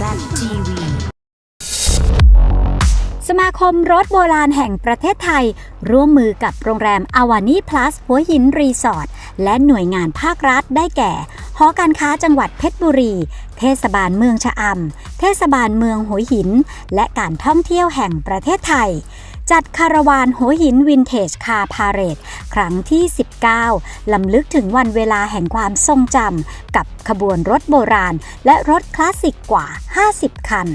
ZTV สมาคมรถโบราณแห่งประเทศไทย ร่วมมือกับโรงแรมอาวานีพลัสหัวหินรีสอร์ทและหน่วยงานภาครัฐได้แก่ หอการค้าจังหวัดเพชรบุรี เทศบาลเมืองชะอำเทศบาลเมืองหัวหิน และการท่องเที่ยวแห่งประเทศไทย จัดคาราวานหัวหินวินเทจคาพาเรดครั้งที่ 19 ลำลึกถึงวันเวลาแห่งความทรงจำกับขบวนรถโบราณ และรถคลาสสิกกว่า 50 คัน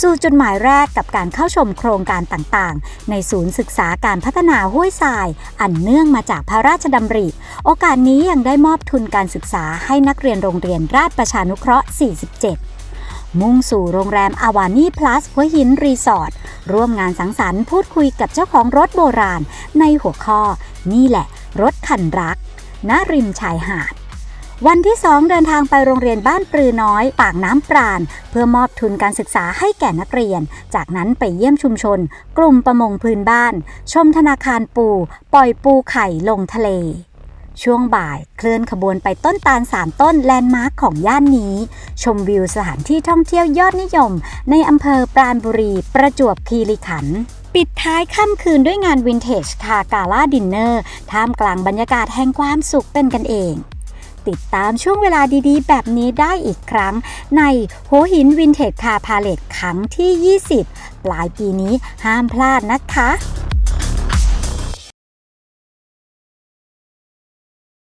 สู่จุดหมายแรกกับการเข้าชมโครงการต่างๆ ในศูนย์ศึกษาการพัฒนาห้วยทราย อันเนื่องมาจากพระราชดำริ โอกาสนี้ยังได้มอบทุนการศึกษาให้นักเรียนโรงเรียนราชประชานุเคราะห์ 47มุ่งสู่โรงแรมอาวานีพลัสหัวหินรีสอร์ท ร่วมงานสังสรรค์พูดคุยกับเจ้าของรถโบราณ ในหัวข้อ นี่แหละ รถคันรักณริมชายหาด วันที่2เดินทางไปโรงเรียนบ้านปรือน้อย ปากน้ำปราณ เพื่อมอบทุนการศึกษาให้แก่นักเรียน จากนั้นไปเยี่ยมชุมชน กลุ่มประมงพื้นบ้าน ชมธนาคารปู ปล่อยปูไข่ลงทะเลช่วงบ่ายเคลื่อนขบวนไปต้นตาลสามต้นแลนด์มาร์คของย่านนี้ ชมวิวสถานที่ท่องเที่ยวยอดนิยม ในอำเภอปราณบุรี ประจวบคีรีขันธ์ปิดท้ายค่ำคืนด้วยงานวินเทจคากาล่าดินเนอร์ท่ามกลางบรรยากาศแห่งความสุขเป็นกันเอง ติดตามช่วงเวลาดีๆ แบบนี้ได้อีกครั้ง ในหัวหินวินเทจคาพาเลตครั้งที่ 20 ปลายปีนี้ห้ามพลาดนะคะ